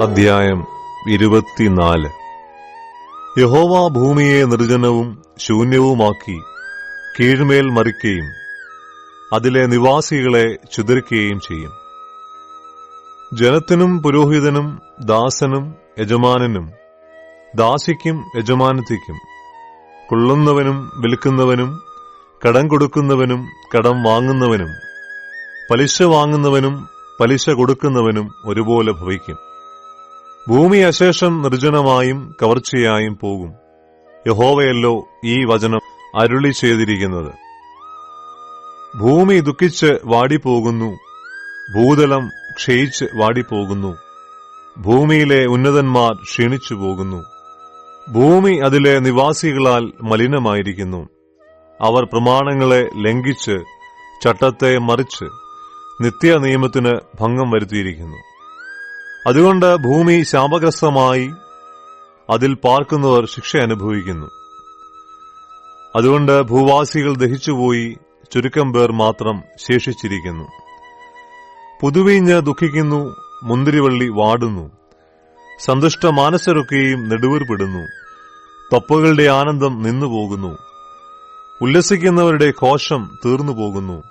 അധ്യായം ഇരുപത്തിനാല്. യഹോവ ഭൂമിയെ നിർജനവും ശൂന്യവുമാക്കി കീഴ്മേൽ മറിക്കുകയും അതിലെ നിവാസികളെ ചുതരിക്കുകയും ചെയ്യും. ജനത്തിനും പുരോഹിതനും ദാസനും യജമാനനും ദാസിക്കും യജമാനത്തിക്കും കൊള്ളുന്നവനും വിൽക്കുന്നവനും കടം കൊടുക്കുന്നവനും കടം വാങ്ങുന്നവനും പലിശ വാങ്ങുന്നവനും പലിശ കൊടുക്കുന്നവനും ഒരുപോലെ ഭവിക്കും. ഭൂമി അശേഷം നിർജനമായും കവർച്ചയായും പോകും. യഹോവയല്ലോ ഈ വചനം അരുളി ചെയ്തിരിക്കുന്നത്. ഭൂമി ദുഃഖിച്ച് വാടിപ്പോകുന്നു ഭൂതലം ക്ഷയിച്ച് വാടിപ്പോകുന്നു ഭൂമിയിലെ ഉന്നതന്മാർ ക്ഷീണിച്ചു പോകുന്നു. ഭൂമി അതിലെ നിവാസികളാൽ മലിനമായിരിക്കുന്നു. അവർ പ്രമാണങ്ങളെ ലംഘിച്ച് ചട്ടത്തെ മറിച്ച് നിത്യനിയമത്തിന് ഭംഗം വരുത്തിയിരിക്കുന്നു. അതുകൊണ്ട് ഭൂമി ശാപഗ്രസ്തമായി അതിൽ പാർക്കുന്നവർ ശിക്ഷ അനുഭവിക്കുന്നു. അതുകൊണ്ട് ഭൂവാസികൾ ദഹിച്ചുപോയി ചുരുക്കം പേർ മാത്രം ശേഷിച്ചിരിക്കുന്നു. പുതുവീഞ്ഞ് ദുഃഖിക്കുന്നു മുന്തിരിവള്ളി വാടുന്നു. സന്തുഷ്ട മാനസരൊക്കെയും നെടുവീർപ്പെടുന്നു. തപ്പുകളുടെ ആനന്ദം നിന്നുപോകുന്നു. ഉല്ലസിക്കുന്നവരുടെ കോശം തീർന്നു പോകുന്നു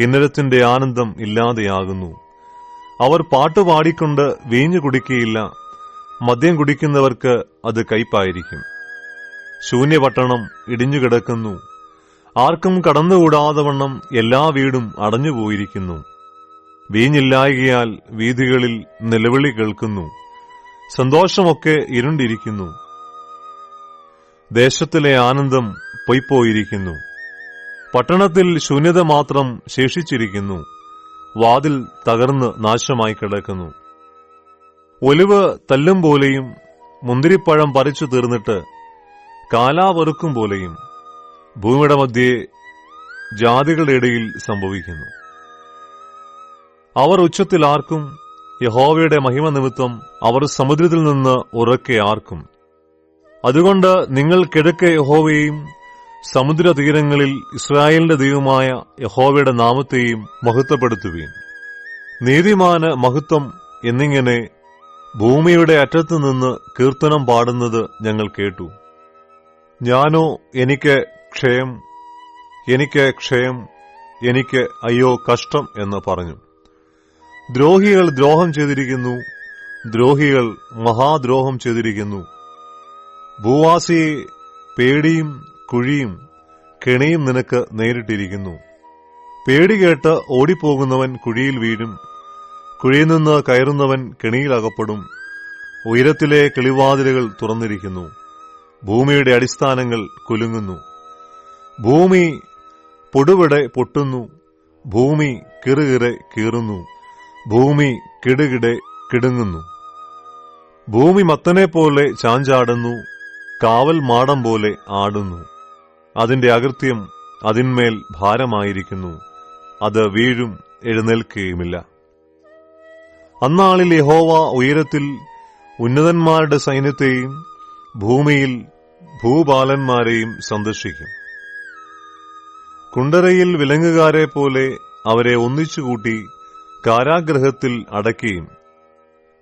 കിന്നരത്തിന്റെ ആനന്ദം ഇല്ലാതെയാകുന്നു. അവർ പാട്ടുപാടിക്കൊണ്ട് വീഞ്ഞു കുടിക്കുകയില്ല മദ്യം കുടിക്കുന്നവർക്ക് അത് കയ്പായിരിക്കും. ശൂന്യപട്ടണം ഇടിഞ്ഞുകിടക്കുന്നു ആർക്കും കടന്നുകൂടാതെ വണ്ണം എല്ലാ വീടും അടഞ്ഞുപോയിരിക്കുന്നു വീഞ്ഞില്ലായകയാൽ വീതികളിൽ നിലവിളി കേൾക്കുന്നു. സന്തോഷമൊക്കെ ഇരുണ്ടിരിക്കുന്നു. ദേശത്തിലെ ആനന്ദം പൊയ്പോയിരിക്കുന്നു പട്ടണത്തിൽ ശൂന്യത മാത്രം ശേഷിച്ചിരിക്കുന്നു. വാതിൽ തകർന്ന് നാശമായി കിടക്കുന്നു. ഒലിവ് തല്ലും പോലെയും മുന്തിരിപ്പഴം പറിച്ചു തീർന്നിട്ട് കാലാവറുക്കും പോലെയും ഭൂമിയുടെ മധ്യേ ജാതികളുടെ ഇടയിൽ സംഭവിക്കുന്നു. അവർ ഉച്ചത്തിൽ ആർക്കും യഹോവയുടെ മഹിമ നിമിത്തം അവർ സമുദ്രത്തിൽ നിന്ന് ഉറക്കെ ആർക്കും. അതുകൊണ്ട് നിങ്ങൾ കിഴക്ക് യഹോവയെയും സമുദ്ര തീരങ്ങളിൽ ഇസ്രായേലിന്റെ ദൈവമായ യഹോവയുടെ നാമത്തെയും മഹത്വപ്പെടുത്തുവീൻ. നീതിമാന് മഹത്വം എന്നിങ്ങനെ ഭൂമിയുടെ അറ്റത്തു നിന്ന് കീർത്തനം പാടുന്നത് ഞങ്ങൾ കേട്ടു. ഞാനോ എനിക്ക് ക്ഷയം എനിക്ക് ക്ഷയം എനിക്ക് അയ്യോ കഷ്ടം എന്ന് പറഞ്ഞു. ദ്രോഹികൾ ദ്രോഹം ചെയ്തിരിക്കുന്നു ദ്രോഹികൾ മഹാദ്രോഹം ചെയ്തിരിക്കുന്നു. ഭൂവാസിയെ പേടിയും കുഴിയും കെണിയും നിനക്ക് നേരിട്ടിരിക്കുന്നു. പേടി കേട്ട് ഓടിപ്പോകുന്നവൻ കുഴിയിൽ വീഴും. കുഴിയിൽ നിന്ന് കയറുന്നവൻ കെണിയിൽ അകപ്പെടും. ഉയരത്തിലെ കിളിവാതിലുകൾ തുറന്നിരിക്കുന്നു. ഭൂമിയുടെ അടിസ്ഥാനങ്ങൾ കുലുങ്ങുന്നു. ഭൂമി പൊടുവിടെ പൊട്ടുന്നു. ഭൂമി കിറുകിറെ കീറുന്നു. ഭൂമി കിടുകിടെ കിടുങ്ങുന്നു. ഭൂമി മത്തനെ പോലെ ചാഞ്ചാടുന്നു. കാവൽ മാടം പോലെ ആടുന്നു. അതിന്റെ അകൃത്യം അതിന്മേൽ ഭാരമായിരിക്കുന്നു. അത് വീഴും എഴുന്നേൽക്കുകയുമില്ല. അന്നാളിൽ യഹോവ ഉയരത്തിൽ ഉന്നതന്മാരുടെ സൈന്യത്തെയും ഭൂമിയിൽ ഭൂപാലന്മാരെയും സന്ദർശിക്കും. കുണ്ടറയിൽ വിലങ്ങുകാരെ പോലെ അവരെ ഒന്നിച്ചുകൂട്ടി കാരാഗ്രഹത്തിൽ അടയ്ക്കുകയും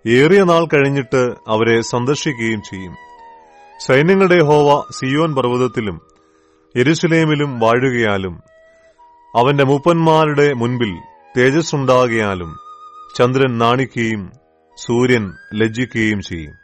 ഏറിയ നാൾ കഴിഞ്ഞിട്ട് അവരെ സന്ദർശിക്കുകയും ചെയ്യും. സൈന്യങ്ങളുടെ ഹോവ സിയോൻ പർവതത്തിലും യെരുസലേമിലും വാഴുകയാലും അവന്റെ മൂപ്പന്മാരുടെ മുൻപിൽ തേജസ്സുണ്ടാകയാലും ചന്ദ്രൻ നാണിക്കുകയും സൂര്യൻ ലജ്ജിക്കുകയും ചെയ്യും.